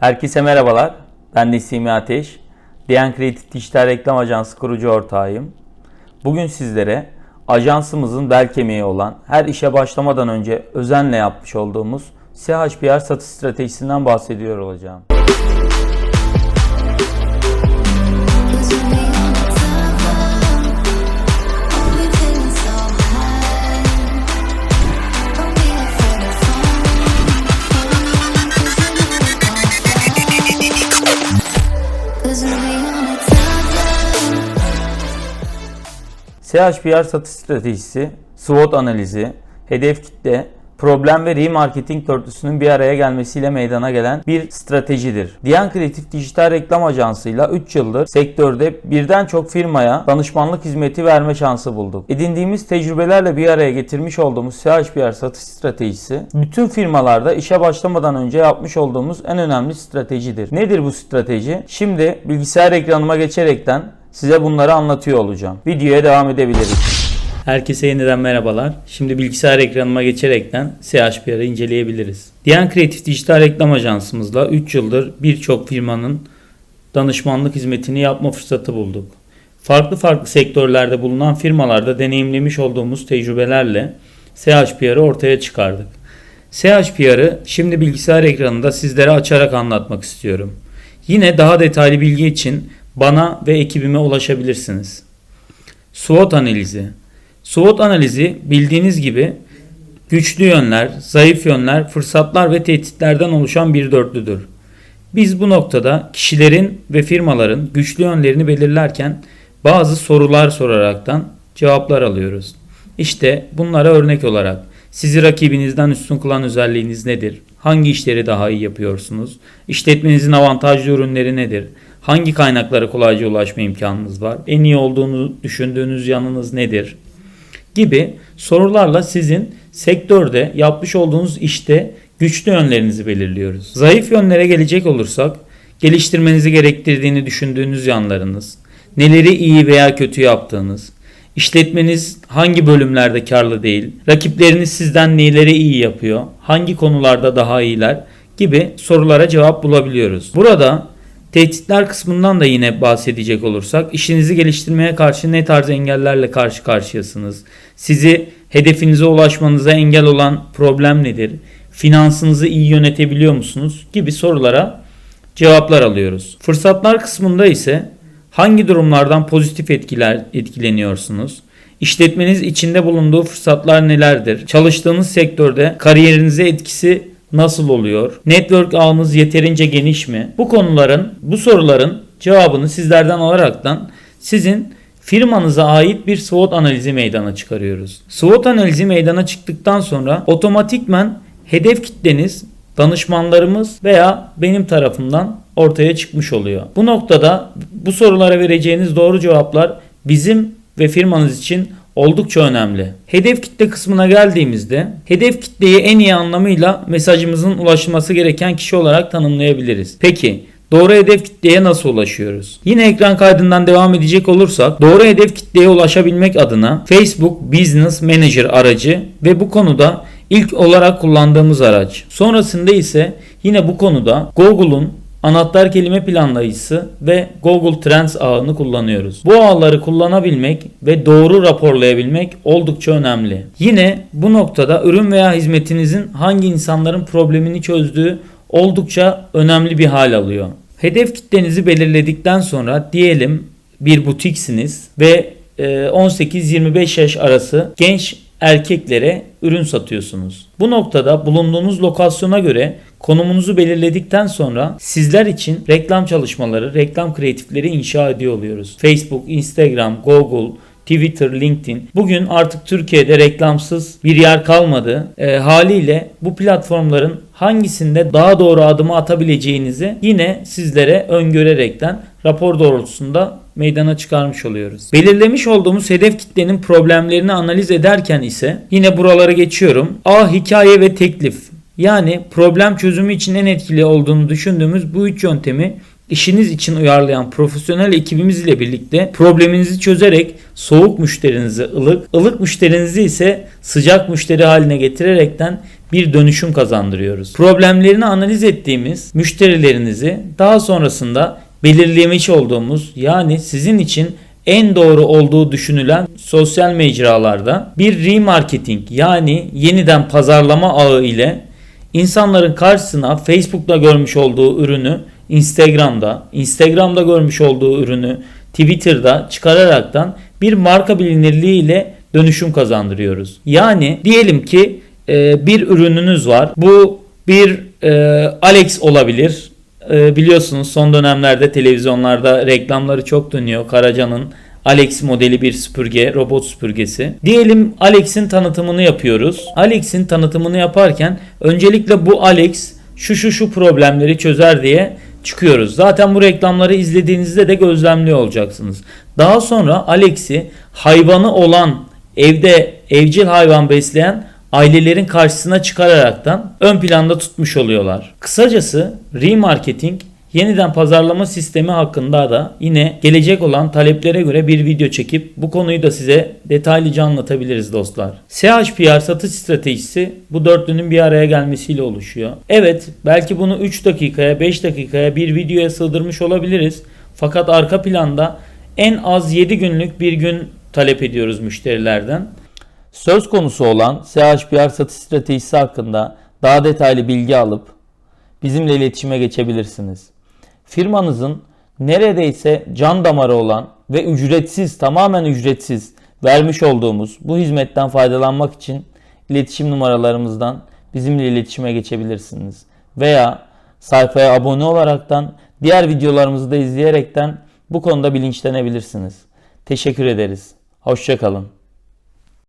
Herkese merhabalar. Ben Nesimi Ateş. Diyan Kreatif Dijital Reklam Ajansı kurucu ortağıyım. Bugün sizlere ajansımızın bel kemiği olan her işe başlamadan önce özenle yapmış olduğumuz CHPR satış stratejisinden bahsediyor olacağım. CHPR satış stratejisi, SWOT analizi, hedef kitle, problem ve remarketing dörtlüsünün bir araya gelmesiyle meydana gelen bir stratejidir. Diyan Kreatif Dijital Reklam Ajansı'yla 3 yıldır sektörde birden çok firmaya danışmanlık hizmeti verme şansı bulduk. Edindiğimiz tecrübelerle bir araya getirmiş olduğumuz CHPR satış stratejisi, bütün firmalarda işe başlamadan önce yapmış olduğumuz en önemli stratejidir. Nedir bu strateji? Şimdi bilgisayar ekranıma geçerekten size bunları anlatıyor olacağım. Videoya devam edebiliriz. Herkese yeniden merhabalar. Şimdi bilgisayar ekranıma geçerekten CHPR'ı inceleyebiliriz. Diyan Kreatif Dijital Reklam Ajansımızla 3 yıldır birçok firmanın danışmanlık hizmetini yapma fırsatı bulduk. Farklı farklı sektörlerde bulunan firmalarda deneyimlemiş olduğumuz tecrübelerle CHPR'ı ortaya çıkardık. CHPR'ı şimdi bilgisayar ekranında sizlere açarak anlatmak istiyorum. Yine daha detaylı bilgi için bana ve ekibime ulaşabilirsiniz. SWOT analizi. SWOT analizi bildiğiniz gibi güçlü yönler, zayıf yönler, fırsatlar ve tehditlerden oluşan bir dörtlüdür. Biz bu noktada kişilerin ve firmaların güçlü yönlerini belirlerken bazı sorular soraraktan cevaplar alıyoruz. İşte bunlara örnek olarak sizi rakibinizden üstün kılan özelliğiniz nedir? Hangi işleri daha iyi yapıyorsunuz? İşletmenizin avantajlı ürünleri nedir? Hangi kaynaklara kolayca ulaşma imkanınız var? En iyi olduğunu düşündüğünüz yanınız nedir? gibi sorularla sizin sektörde yapmış olduğunuz işte güçlü yönlerinizi belirliyoruz. Zayıf yönlere gelecek olursak geliştirmenizi gerektirdiğini düşündüğünüz yanlarınız, neleri iyi veya kötü yaptığınız, işletmeniz hangi bölümlerde karlı değil, rakipleriniz sizden neleri iyi yapıyor, hangi konularda daha iyiler gibi sorulara cevap bulabiliyoruz. Burada Tehditler kısmından da yine bahsedecek olursak işinizi geliştirmeye karşı ne tarz engellerle karşı karşıyasınız? Sizi hedefinize ulaşmanıza engel olan problem nedir? Finansınızı iyi yönetebiliyor musunuz? gibi sorulara cevaplar alıyoruz. Fırsatlar kısmında ise hangi durumlardan pozitif etkiler etkileniyorsunuz? İşletmeniz içinde bulunduğu fırsatlar nelerdir? Çalıştığınız sektörde kariyerinize etkisi nasıl oluyor? Network ağınız yeterince geniş mi? Bu konuların, bu soruların cevabını sizlerden alaraktan sizin firmanıza ait bir SWOT analizi meydana çıkarıyoruz. SWOT analizi meydana çıktıktan sonra otomatikmen hedef kitleniz danışmanlarımız veya benim tarafımdan ortaya çıkmış oluyor. Bu noktada bu sorulara vereceğiniz doğru cevaplar bizim ve firmanız için oldukça önemli. Hedef kitle kısmına geldiğimizde hedef kitleyi en iyi anlamıyla mesajımızın ulaşılması gereken kişi olarak tanımlayabiliriz. Peki Doğru hedef kitleye nasıl ulaşıyoruz? Yine ekran kaydından devam edecek olursak doğru hedef kitleye ulaşabilmek adına Facebook Business Manager aracı ve bu konuda ilk olarak kullandığımız araç. Sonrasında ise yine bu konuda Google'un anahtar kelime planlayıcısı ve Google Trends ağını kullanıyoruz. Bu ağları kullanabilmek ve doğru raporlayabilmek oldukça önemli. Yine bu noktada ürün veya hizmetinizin hangi insanların problemini çözdüğü oldukça önemli bir hal alıyor. Hedef kitlenizi belirledikten sonra diyelim bir butiksiniz ve e, 18-25 yaş arası genç erkeklere ürün satıyorsunuz. Bu noktada bulunduğunuz lokasyona göre konumunuzu belirledikten sonra sizler için reklam çalışmaları, reklam kreatifleri inşa ediyor oluyoruz. Facebook, Instagram, Google, Twitter, LinkedIn. Bugün artık Türkiye'de reklamsız bir yer kalmadı. E, haliyle bu platformların hangisinde daha doğru adımı atabileceğinizi yine sizlere öngörerekten rapor doğrultusunda meydana çıkarmış oluyoruz. Belirlemiş olduğumuz hedef kitlenin problemlerini analiz ederken ise yine buraları geçiyorum. A hikaye ve teklif. Yani problem çözümü için en etkili olduğunu düşündüğümüz bu üç yöntemi işiniz için uyarlayan profesyonel ekibimiz ile birlikte probleminizi çözerek soğuk müşterinizi ılık, ılık müşterinizi ise sıcak müşteri haline getirerekten bir dönüşüm kazandırıyoruz. Problemlerini analiz ettiğimiz müşterilerinizi daha sonrasında belirlemiş olduğumuz yani sizin için en doğru olduğu düşünülen sosyal mecralarda bir remarketing yani yeniden pazarlama ağı ile insanların karşısına Facebook'ta görmüş olduğu ürünü Instagram'da, Instagram'da görmüş olduğu ürünü Twitter'da çıkararaktan bir marka bilinirliği ile dönüşüm kazandırıyoruz. Yani diyelim ki e, bir ürününüz var. Bu bir e, Alex olabilir. E, biliyorsunuz son dönemlerde televizyonlarda reklamları çok dönüyor. Karaca'nın Alex modeli bir süpürge, robot süpürgesi. Diyelim Alex'in tanıtımını yapıyoruz. Alex'in tanıtımını yaparken öncelikle bu Alex şu şu şu problemleri çözer diye çıkıyoruz. Zaten bu reklamları izlediğinizde de gözlemliyor olacaksınız. Daha sonra Alex'i hayvanı olan evde evcil hayvan besleyen ailelerin karşısına çıkararaktan ön planda tutmuş oluyorlar. Kısacası remarketing yeniden pazarlama sistemi hakkında da yine gelecek olan taleplere göre bir video çekip bu konuyu da size detaylıca anlatabiliriz dostlar. CHPR satış stratejisi bu dörtlünün bir araya gelmesiyle oluşuyor. Evet belki bunu 3 dakikaya 5 dakikaya bir videoya sığdırmış olabiliriz. Fakat arka planda en az 7 günlük bir gün talep ediyoruz müşterilerden. Söz konusu olan CHPR satış stratejisi hakkında daha detaylı bilgi alıp bizimle iletişime geçebilirsiniz. Firmanızın neredeyse can damarı olan ve ücretsiz, tamamen ücretsiz vermiş olduğumuz bu hizmetten faydalanmak için iletişim numaralarımızdan bizimle iletişime geçebilirsiniz. Veya sayfaya abone olaraktan diğer videolarımızı da izleyerekten bu konuda bilinçlenebilirsiniz. Teşekkür ederiz. Hoşçakalın.